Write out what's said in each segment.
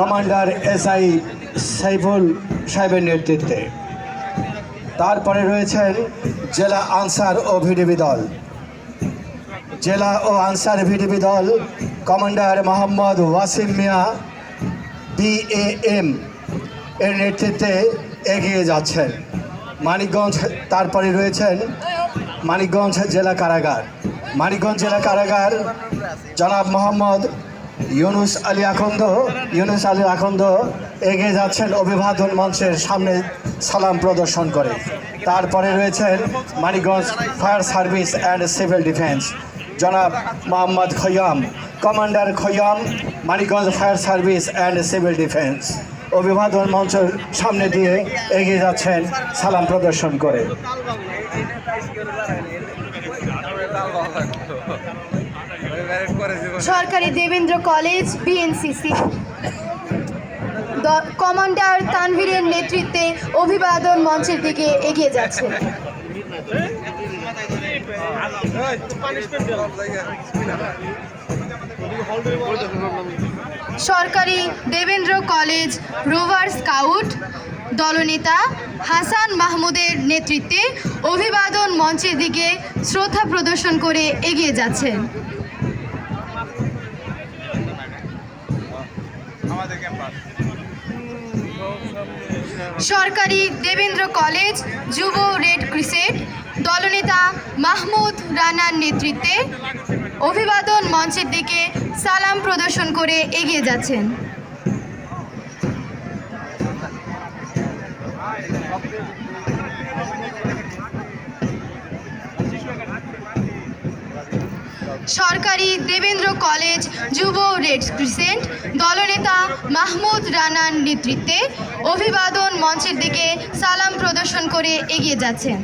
Commander S I Saiful সাহেবের নেতৃত্বে। তারপরে রয়েছেন জেলা আনসার ও ভিডিপি দল। জেলা ও আনসার ভিডিপি দল কমান্ডার মোহাম্মদ ওয়াসিম মিয়া বিএএম এর নেতৃত্বে এগিয়ে যাচ্ছেন। মানিকগঞ্জ, তারপরে রয়েছেন মানিকগঞ্জ জেলা কারাগার। মানিকগঞ্জ জেলা কারাগার জনাব মোহাম্মদ ইউনুস আলী আখন্দ ইউনুস আলী আখন্দ এগিয়ে যাচ্ছেন অভিবাদন মঞ্চের সামনে সালাম প্রদর্শন করে। তারপরে রয়েছেন Manikganj fire service and civil defence. জনাব Mohammad Khaiyam, commander Khaiyam, Manikganj fire service and civil defence. অভিবাদন মঞ্চের সামনে দিয়ে এগিয়ে যাচ্ছেন সালাম প্রদর্শন করে। সরকারি দেবেন্দ্র কলেজ বিএনসিসি কমান্ডার তানভীরের নেতৃত্বে অভিবাদন মঞ্চের দিকে এগিয়ে যাচ্ছে। সরকারি দেবেন্দ্র কলেজ রোভার স্কাউট দলনেতা হাসান মাহমুদের নেতৃত্বে অভিবাদন মঞ্চের দিকে শ্রদ্ধা প্রদর্শন করে এগিয়ে যাচ্ছেন। সরকারি দেবেন্দ্র কলেজ যুব রেড ক্রিসেট দলনেতা মাহমুদ রানার নেতৃত্বে অভিবাদন মঞ্চের দিকে সালাম প্রদর্শন করে এগিয়ে যাচ্ছেন। সরকারি দেবেন্দ্র কলেজ যুব রেড ক্রিসেন্ট দলনেতা মাহমুদ রানার নেতৃত্বে অভিবাদন মঞ্চের দিকে সালাম প্রদর্শন করে এগিয়ে যাচ্ছেন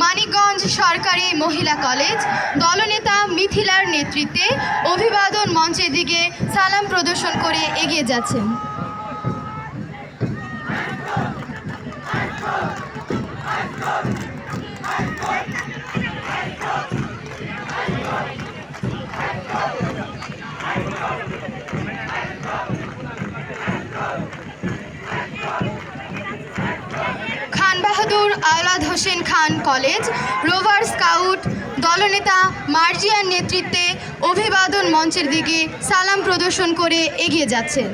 মানিকগঞ্জ সরকারি মহিলা কলেজ। দলনেতা মিথিলার নেতৃত্বে অভিবাদন মঞ্চের দিকে সালাম প্রদর্শন করে এগিয়ে যাচ্ছেন। Khan Bahadur, Awlad Hossain Khan college, rover scout দলনেতা মার্জিয়ার নেতৃত্বে অভিবাদন মঞ্চের দিকে সালাম প্রদর্শন করে এগিয়ে যাচ্ছেন।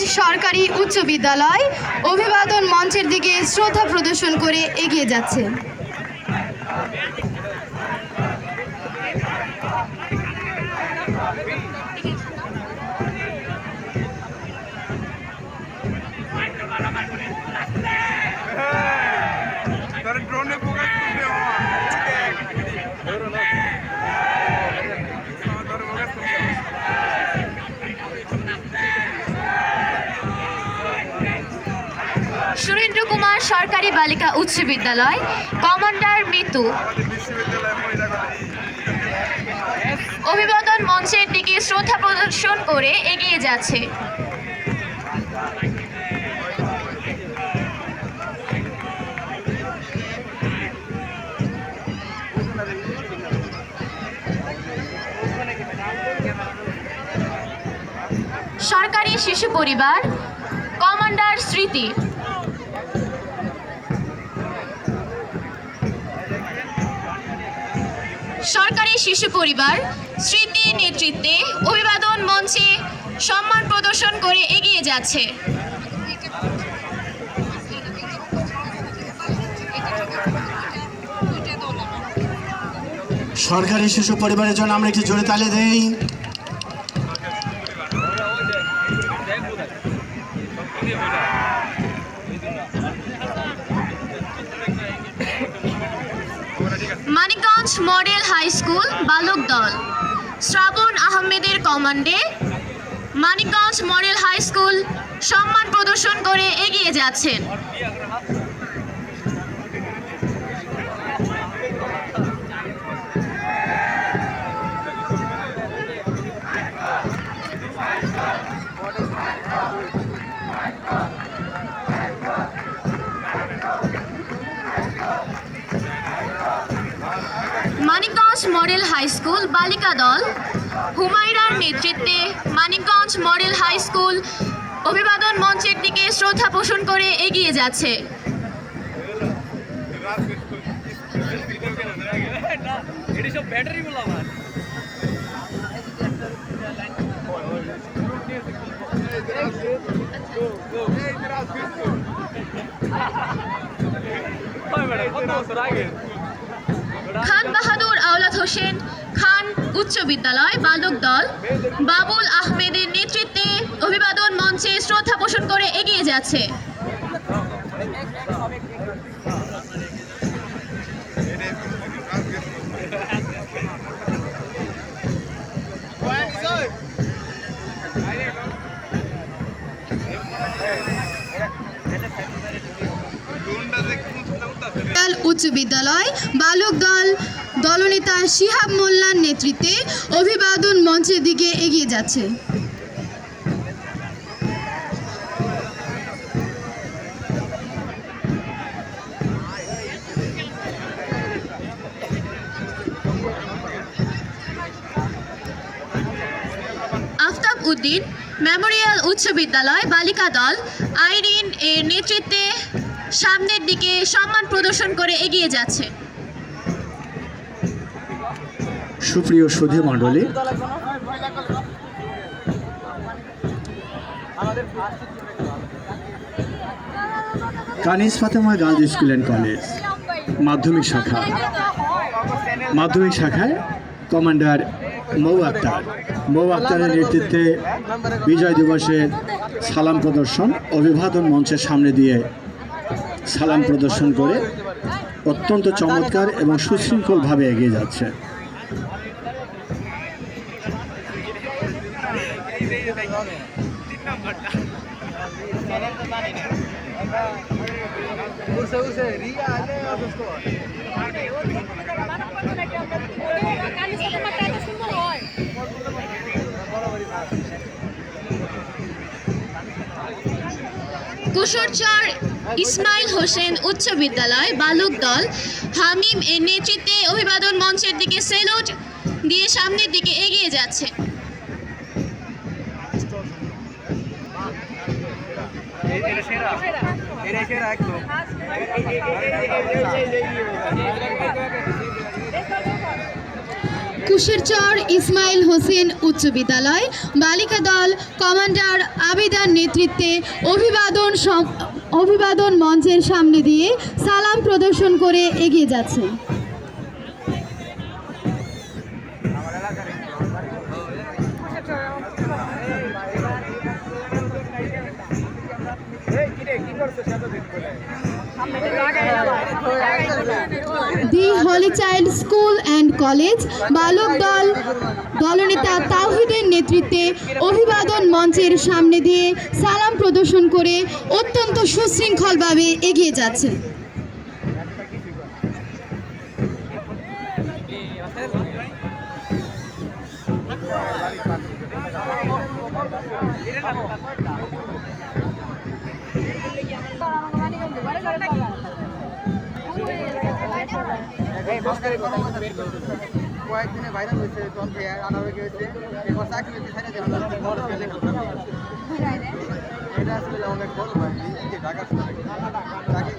মানিকগঞ্জ সরকারি উচ্চ বিদ্যালয় অভিবাদন মঞ্চের দিকে শ্রদ্ধা প্রদর্শন করে এগিয়ে যাচ্ছে তারা ড্রোনে ফোকাস করবে সুরেন্দ্র কুমার সরকারি বালিকা উচ্চ বিদ্যালয়, কমান্ডার মিতু। অভিবাদন মঞ্চের দিকে শ্রদ্ধা প্রদর্শন করে এগিয়ে যাচ্ছে। সরকারি শিশু পরিবার, কমান্ডার স্মৃতি। সরকারি শিশু পরিবার স্মৃতি নেতৃত্বে অভিবাদন মঞ্চে সম্মান প্রদর্শন করে এগিয়ে যাচ্ছে। সরকারি শিশু পরিবারের জন্য আমরা একটি জোরে তালে দেই। মডেল হাই স্কুল, বালক দল। শ্রাবণ আহমেদের কমান্ডে মানিকগঞ্জ মডেল হাই স্কুল সম্মান প্রদর্শন করে এগিয়ে যাচ্ছেন মানিকগঞ্জ মডেল হাই স্কুল বালিকা দল হুমায়রার নেতৃত্বে মানিকগঞ্জ মডেল হাই স্কুল অভিবাদন মঞ্চের দিকে শ্রদ্ধা পোষণ করে এগিয়ে যাচ্ছে খান বাহাদুর, আওলাদ হোসেন খান উচ্চ বিদ্যালয়, বালক দল। বাবুল আহমেদের নেতৃত্বে অভিবাদন মঞ্চে শ্রদ্ধা পোষণ করে এগিয়ে যাচ্ছে। দল উচ্চ বিদ্যালয়, বালক দল, দলনেতা শিহাব মোল্লার নেতৃত্বে অভিবাদন মঞ্চের দিকে এগিয়ে যাচ্ছে। আফতাব উদ্দিন, মেমোরিয়াল উচ্চ বিদ্যালয়, বালিকা দল আইরিন এর নেতৃত্বে সামনের দিকে সম্মান প্রদর্শন করে এগিয়ে যাচ্ছে। সুপ্রিয় সুধী মণ্ডলী, Kanis Fatema girls school and college, মাধ্যমিক শাখা। মাধ্যমিক শাখায় কমান্ডার মৌ আক্তার। মৌ আক্তারের নেতৃত্বে বিজয় দিবসের সালাম প্রদর্শন, অভিবাদন মঞ্চের সামনে দিয়ে সালাম প্রদর্শন করে অত্যন্ত চমৎকার এবং সুশৃঙ্খলভাবে এগিয়ে যাচ্ছে। কুশরচর ইসমাইল হোসেন উচ্চ বিদ্যালয়, বালক দল। হামিম এর নেতৃত্বে অভিবাদন মঞ্চের দিকে সেলুট দিয়ে সামনের দিকে এগিয়ে যাচ্ছে। কুশেরচর ইসমাইল হোসেন উচ্চ বিদ্যালয়। বালিকা দল কমান্ডার আবিদার নেতৃত্বে অভিবাদন অভিবাদন মঞ্চের সামনে দিয়ে সালাম প্রদর্শন করে এগিয়ে যাচ্ছে। The holy child school and college, বালক দল, দলনেতা তাওহিদের নেতৃত্বে অভিবাদন মঞ্চের সামনে দিয়ে সালাম প্রদর্শন করে অত্যন্ত সুশৃঙ্খলভাবে এগিয়ে যাচ্ছে। কয়েকদিনে ভাইরাল হয়েছে জন থেকে আনা হয়ে গেছে এরপর চাকরি বড় ছেলে এটা আসলে অনেক বড় ভাই যে ঢাকা চাকরি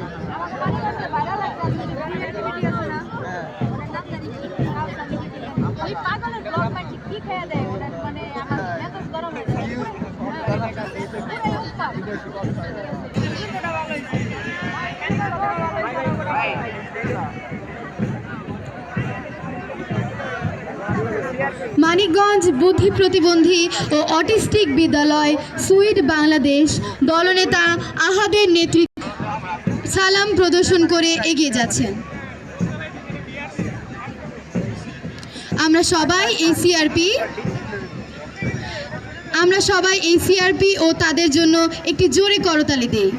মানে আমার গরম মানিকগঞ্জ বুদ্ধি প্রতিবন্ধী ও অটিস্টিক বিদ্যালয় সুইড বাংলাদেশ, দলনেতা আহাদের নেতৃত্বে সালাম প্রদর্শন করে এগিয়ে যাচ্ছেন। আমরা সবাই এই সিআরপি আমরা সবাই এই সিআরপি ও তাদের জন্য একটি জোরে করতালি দিই।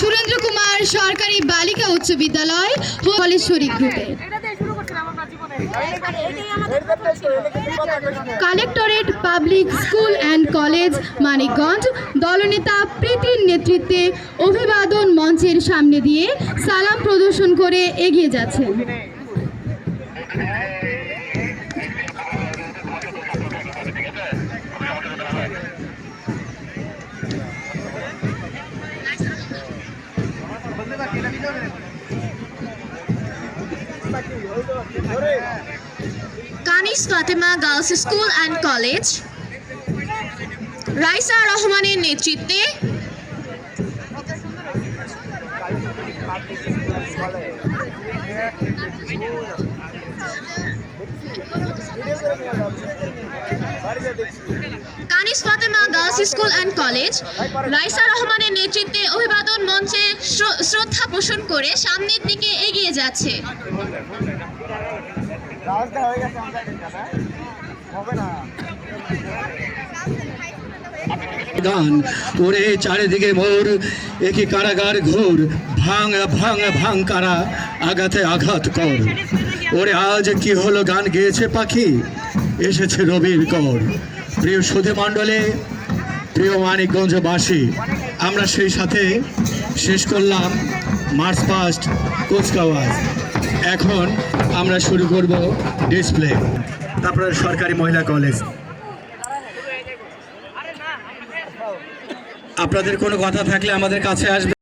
সুরেন্দ্র কুমার সরকারি বালিকা উচ্চ বিদ্যালয় কলেজ গ্রুপে। Collectorate public school and college, Manikganj. দলনেতা প্রীতির নেতৃত্বে অভিবাদন মঞ্চের সামনে দিয়ে সালাম প্রদর্শন করে এগিয়ে যাচ্ছেন। Kanis Fatema girls school and college. Raisa রহমানের নেতৃত্বে Kanis Fatema girls school and college. Raisa রহমানের নেতৃত্বে অভিবাদন মঞ্চে শ্রদ্ধা পোষণ করে সামনের দিকে এগিয়ে যাচ্ছে। রাস্তা গেছে আমরা হবে না। গান ওরে চারিদিকে মোর একই কারাগার ঘোর। ভাঙ ভাঙ ভাঙ কারা আঘাতে আঘাত কর। ওরে আজ কি হলো? গান গেয়েছে পাখি? এসেছে রবির কর। প্রিয় সুধে মণ্ডলে, প্রিয় মানিকগঞ্জবাসী, আমরা সেই সাথে শেষ করলাম মার্চ পাস্ট কুচকাওয়াজ। এখন আমরা শুরু করব ডিসপ্লে তারপরে সরকারি মহিলা কলেজ আপনাদের কোনো কথা থাকলে আমাদের কাছে আসবে।